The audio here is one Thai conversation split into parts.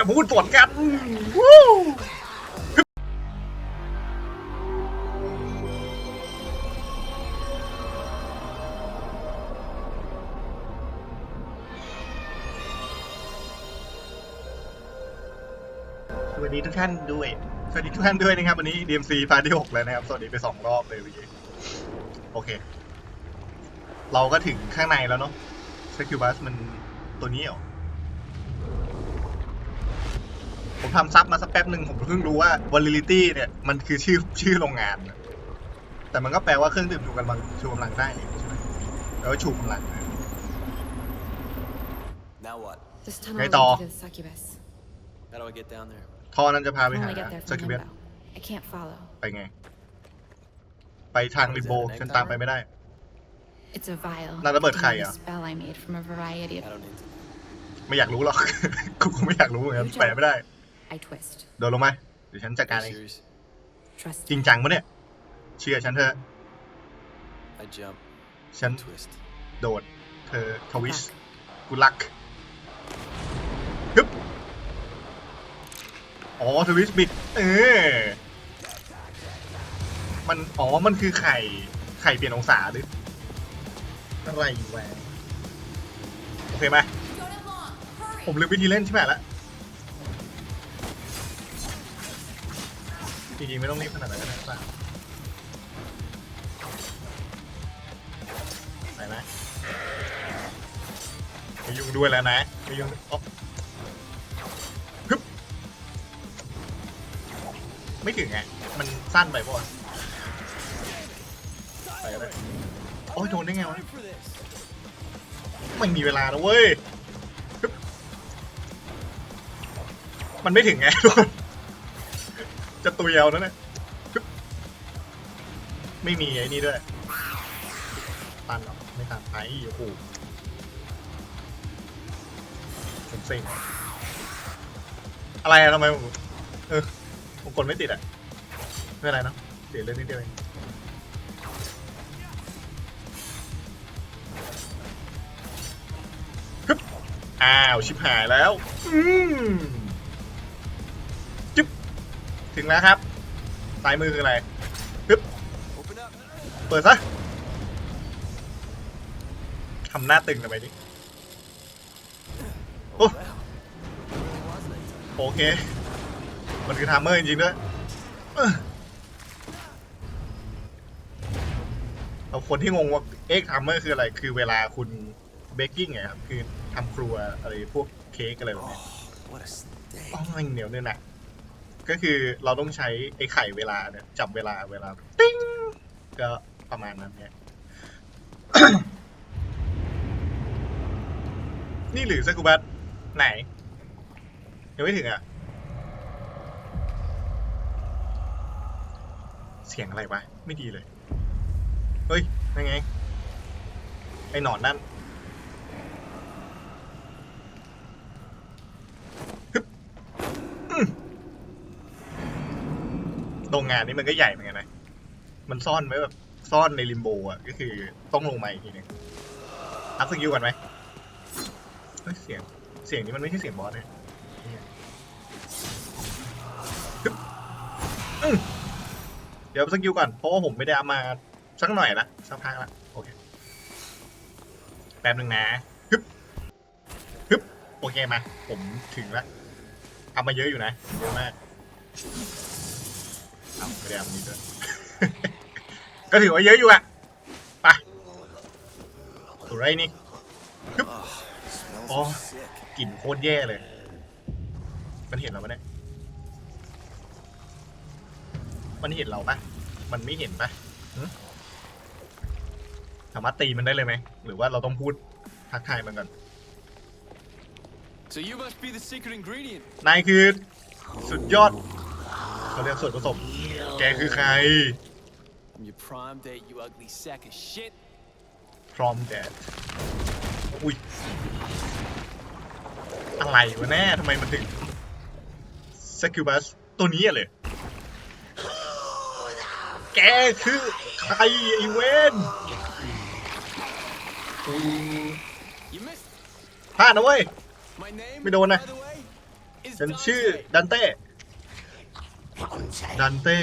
อย่าพูดสวนกันวู้สวัสดีทุกท่านด้วย สวัสดีทุกท่านด้วยนะครับ วันนี้ DMC พาร์ทที่หกแล้วนะครับ สวัสดีไปสองรอบเลยเมื่อกี้โอเค เราก็ถึงข้างในแล้วเนาะสกิลบัสมันตัวนี้เหรอ ผมทำซับมาสักแป๊บหนึ่งผมเพิ่งรู้ว่า Validity เนี่ยมันคือชื่อชื่อโรงงานนะแต่มันก็แปลว่าเครื่องดื่มชูกำลังชูกำลังได้นี่ใช่ไหมแปลว่าชูกำลังนะ Now what? This tunnel Cái leads to. to the succubus. How do I get down there? ท่อนั้นจะพา I ไป can หา only get there ส from กิเบต limbo. I can't follow. ไปไง ไปทางริมโบฉันตามไปไม่ได้ It's a vial. Là nó bật containing khẩy a à? spell I made from a variety I of. don't need to. ไม่อยากรู้หรอก กูก็ไม่อยากรู้เหมือนกันแปลไม่ได้ I twist. โดนลงมาเดี๋ยวฉันจัดการ Are เอ you ง serious? Trust จริ me. งจังปะเนี่ย เชื่อฉันเถอะ I jump, ฉัน twist. โดด เธอทวิสกูรักฮึบอ๋อทวิสบิด เออ มัน อ๋อ มันคือไข่ ไข่เปลี่ยนองศาหรืออะไรแหวะโอเคไหม ผมลืมวิธีเล่นใช่ไหมละ จริงๆไม่ต้องรีบขนาดนั้นก็ได้ป่ะไปไหมไม่ยุ่งด้วยแล้วนะไม่ยุ่งอ๊อบฮึบไม่ถึงไงมันสั้นไปป่ะไปก็ได้โอ้ยโดนได้ไงวะไม่มีเวลาแล้วเว้ย มันไม่ถึงไงทุกคน จะตุยเอานั่นแหละฮึบไม่มีไอ้นี่ด้วยตันหรอไม่ตันไอ้โอ้โหผมเซ็งอะไรอะทำไมผมเออผมกดไม่ติดอะไม่เป็นไรเนาะเดี๋ยวเล่นนิดเดียวเองอ้าว ชิบหายแล้ว อืม ถึงแล้วครับซ้ายมือคืออะไรปึ๊บ Open up. เปิดซะทำหน้าตึงทำไมดิโอ้ Well, it really was nighttime. โอเค มันคือไทม์เมอร์จริงๆด้วยเออเอาคนที่งงว่าเอ็กไทม์เมอร์คืออะไร คือเวลาคุณเบกกิ้งไงครับ คือทำครัวอะไรพวกเค้กอะไรแบบเนี้ย Oh, what a steak. อ๋อเหนียวเนี่ยนะ ก็คือเราต้องใช้ไอ้ไข่เวลาเนี่ยจับเวลาเวลาติ้งก็ประมาณนั้นเนี่ยนี่หรือสกูบัตไหน ยังไม่ถึงอะ เสียงอะไรวะ ไม่ดีเลย เฮ้ย ยังไง ไอ้หนอนนั่น โรงงานนี้มันก็ใหญ่เหมือนกันนะ มันซ่อนไว้แบบซ่อนในริมโบอะ ก็คือต้องลงมาอีกทีหนึงอัพสกิลก่อนไหมเฮ้ยเสียง เสียงนี้มันไม่ใช่เสียงบอสเลยเนี่ยเดี๋ยวอัพสกิลก่อน เพราะว่าผมไม่ได้เอามาสักหน่อยละสักพักละโอเค แป๊บนึงนะฮึบฮึบโอเคมา ผมถึงละเอามาเยอะอยู่นะ เยอะมาก ไม่ได้เอาอันนี้ด้วย ก็ถือว่าเยอะอยู่อะไปตัวไรนี่ Smells Oh. sick. กลิ่นโคตรแย่เลย มันเห็นเราปะเนี่ย มันเห็นเราปะมันไม่เห็นปะหึสามารถตีมันได้เลยไหม หรือว่าเราต้องพูดทักทายมันก่อน So you must be the secret ingredient. นายคือสุดยอดเขาเรียกส่วนผสม แกคือใคร I'm your prime date, you ugly sack of shit. พร้อมแดดอุ้ย อะไรวะแน่ทำไมมันถึงสกิลบัสตัวนี้อะเลย แกคือใครไอเวนกู You missed. พลาดนะเว้ย My name, Mới đồ này. by the way, is ฉันชื่อดันเต้ ดันเต้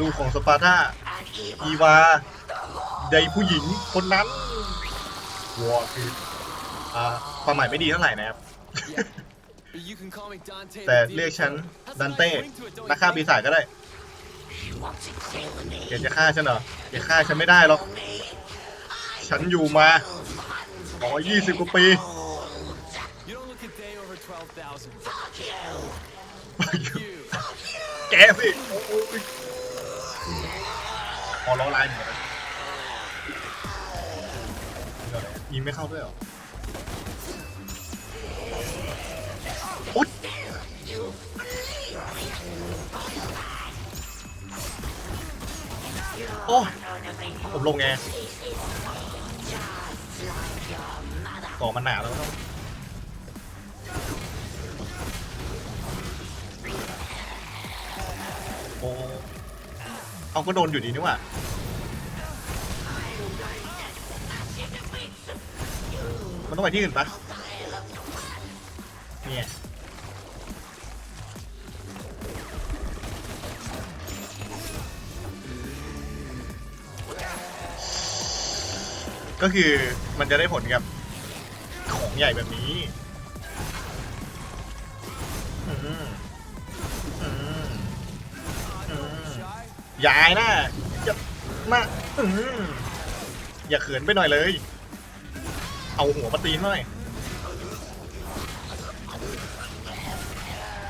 ลูกของสปาร์ตาอีวาใดผู้หญิงคนนั้นวอคืออ่าความหมายไม่ดีเท่าไหร่นะครับ But you can call me Dante. แต่ the เรียกฉัน Demon. ดัน Has a เต้ nice ring to it, don't นัก you ฆ่า think? ปีศาจก็ได้เกจะฆ่าฉันเหรอเกฆ่าฉันไม่ได้หรอก ฉันอยู่มาอ๋อยี่สิบกว่าปี แกสิโอ้โหขอร้องไลน์หมดเลยยิงไม่เข้าด้วยหรออุ๊ยโอ้ยผมลงไงก่อมันหนาแล้วต้อง เอาก็โดนอยู่ดีนี่หว่ามันต้องไปที่อื่นปะเนี่ยก็คือมันจะได้ผลกับของใหญ่แบบนี้ ยายนะอย่ามาอืมอย่าเขินไปหน่อยเลย เอาหัวมาตีนหน่อย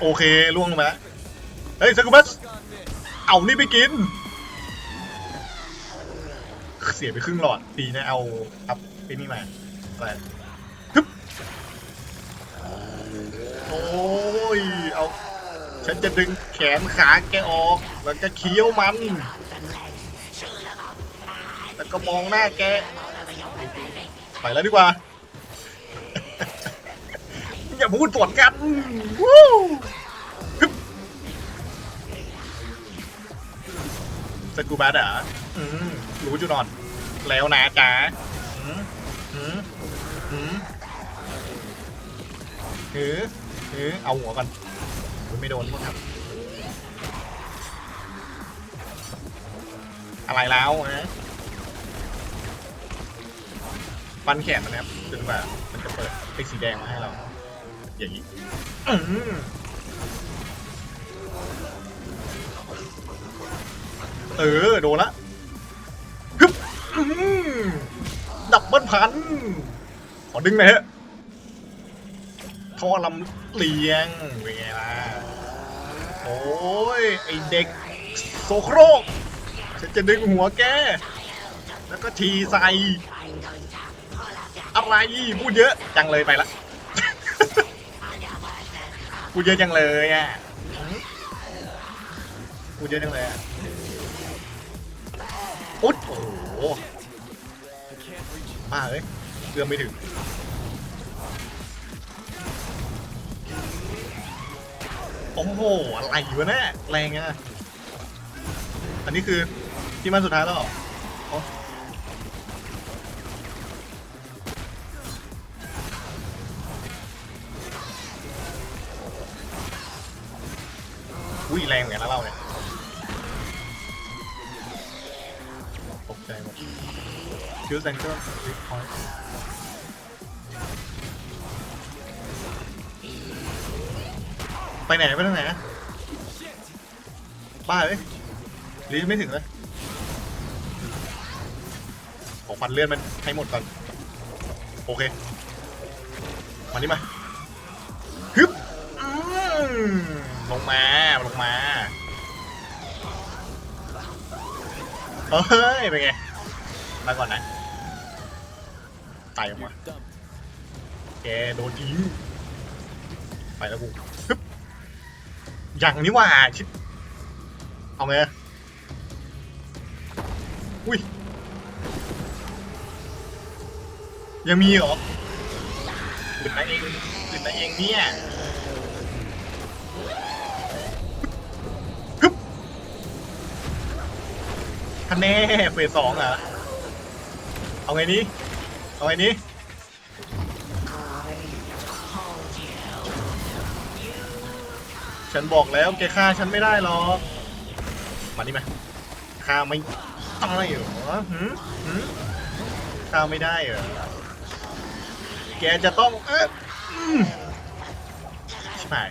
โอเคล่วงลงมาแล้วเฮ้ยสกูบัสเอานี่ไปกิน เสียไปครึ่งหลอดดีนะเอาอัพไอ้นี่มาไปฮึบโอ้ย เอา ฉันจะดึงแขนขาแกออก แล้วก็เคี้ยวมัน แล้วก็มองหน้าแก ไปแล้วดีกว่า อย่าพูดสวนกันวู้สกูบัสเหรอรู้จุดอ่อน แล้วนะจ๊ะอืมอืมอืมหือหือเอาหัวก่อน ไม่โดนพวกครับอะไรแล้วฮะฟันแขนมันนะครับจนกว่ามันจะเปิดไอ้สีแดงมาให้เรา อย่างนี้เออโดนละฮึบดับเบิลพัน ขอดึงหน่อยเถอะ ท่อลำเลียงเวลาโอ้ย ไอเด็กโซโครกฉันจะดึงหัวแก แล้วก็ทีใส่อะไรพูดเยอะจังเลยไปละพูดเยอะจังเลยอะพูดเยอะจังเลยอะอุ๊ดโอ้โหบ้าเลยเรื่องไม่ถึง โอ้โหอะไรวะเนี่ยแรงอะอันนี้คือที่มันสุดท้ายแล้วเหรออุ้ยแรงเหมือนกันนะเราเนี่ยตกใจหมดคิวแซงเกิลรีพอ ไปไหนไปทางไหนบ้าเลยรีบไม่ถึงเลยของฟันเลื่อนมันให้หมดก่อน โอเค มานี่มาฮึบลงมาลงมาเฮ้ยเป็นไงมาก่อนนะตายออกมาแกโดนทิ้งไปแล้วกู อย่างนี้ว่าชิบเอาไงอุ้ย ยังมีเหรอขึ้นมาเองขึ้นมาเองเนี่ยฮึบคะแนนเฟสสองเหรอเอาไงนี้เอาไงนี้ ฉันบอกแล้วแกฆ่าฉันไม่ได้หรอกมานี่มาฆ่าไม่ตายเหรอหืมหืมฆ่าไม่ได้เหรอแกจะต้องเอ๊ะอืมชิบหาย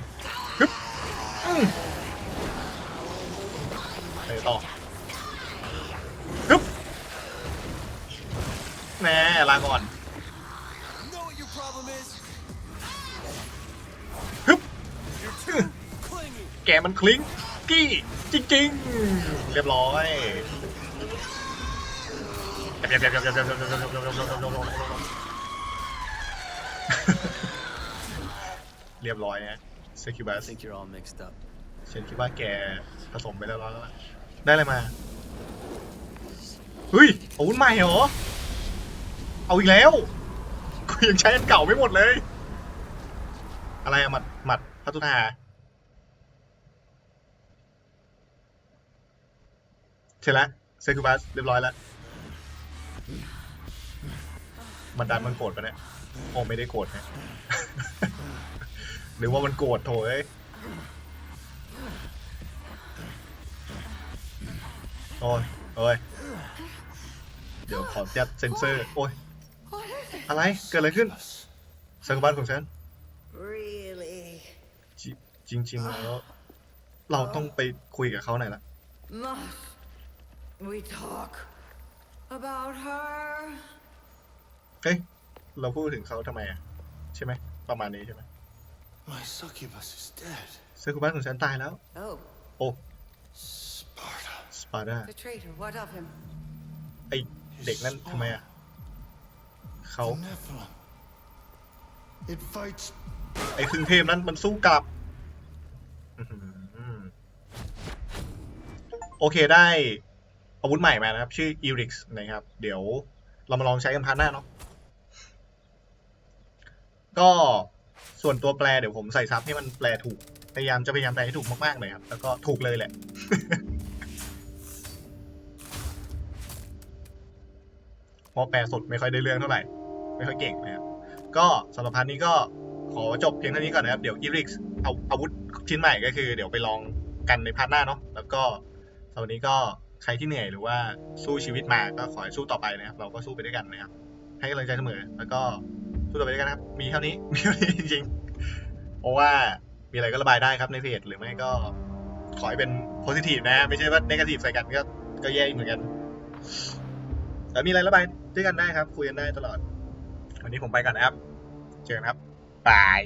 คลิงกี้จริงๆ เรียบร้อยเรียบร้อยนะเซคิบัส think you're all mixed up. ฉันคิดว่าแกผสมไปแล้วแล้วได้อะไรมาเฮ้ยอาวุธใหม่เหรอ เอาอีกแล้วกูยังใช้อันเก่าไม่หมดเลย อะไรอะหมัดหมัดพัทุนา เสร็จแล้วเซคูบัสเรียบร้อยแล้วมันดันมันโกรธปะเนี่ยโอ้ไม่ได้โกรธนะหรือว่ามันโกรธโถเอ้ยโอ้ยโอ้ยเดี๋ยวขอยัดเซ็นเซอร์ โอ้ย อะไร เกิดอะไรขึ้นสังกบาลของฉัน Really? จริงจริงๆแล้ว เราต้องไปคุยกับเขาหน่อยละ Must we talk about her? เฮ้ย เราพูดถึงเขาทำไมอะ ใช่ไหม ประมาณนี้ใช่ไหม My succubus is dead. สังกบาลของฉันตายแล้ว Oh, โอ้ Sparta. สปาร์ดา the traitor. What of him? ไอเด็กนั่นทำไมอะ เขา The Nephilim. It fights ไอครึ่งเทพนั้นมันสู้กลับอื้อหือโอเคได้ อาวุธใหม่มานะครับ ชื่อ e r i x นะครับ เดี๋ยวเรามาลองใช้กันพาร์ทหน้าเนาะก็ส่วนตัวแปลเดี๋ยวผมใส่ซับให้มันแปลถูก พยายามจะพยายามแปลให้ถูกมากๆเลยครับ แล้วก็ถูกเลยแหละ เพราะแปลสดไม่ค่อยได้เรื่องเท่าไหร่ ไม่ค่อยเก่งนะครับ ก็สำหรับพาร์ทนี้ก็ขอจบเพียงเท่านี้ก่อนนะครับ เดี๋ยวอีริกส์เอาอาวุธชิ้นใหม่ก็คือ เดี๋ยวไปลองกันในพาร์ทหน้าเนาะ แล้วก็สำหรับนี้ก็ ใครที่เหนื่อยหรือว่าสู้ชีวิตมาก็ขอให้สู้ต่อไปนะครับ เราก็สู้ไปด้วยกันนะครับ ให้กำลังใจเสมอ แล้วก็สู้ต่อไปด้วยกันนะครับ มีเท่านี้มีเท่านี้จริงๆเพราะว่ามีอะไรก็ระบายได้ครับในเพจหรือไม่ก็ขอให้เป็นโพซิทีฟนะ ไม่ใช่ว่าเนกาทีฟใส่กันก็ก็แย่อีกเหมือนกันแต่มีอะไรระบายด้วยกันได้ครับ คุยกันได้ตลอด วันนี้ผมไปก่อนนะครับ เจอกันครับบาย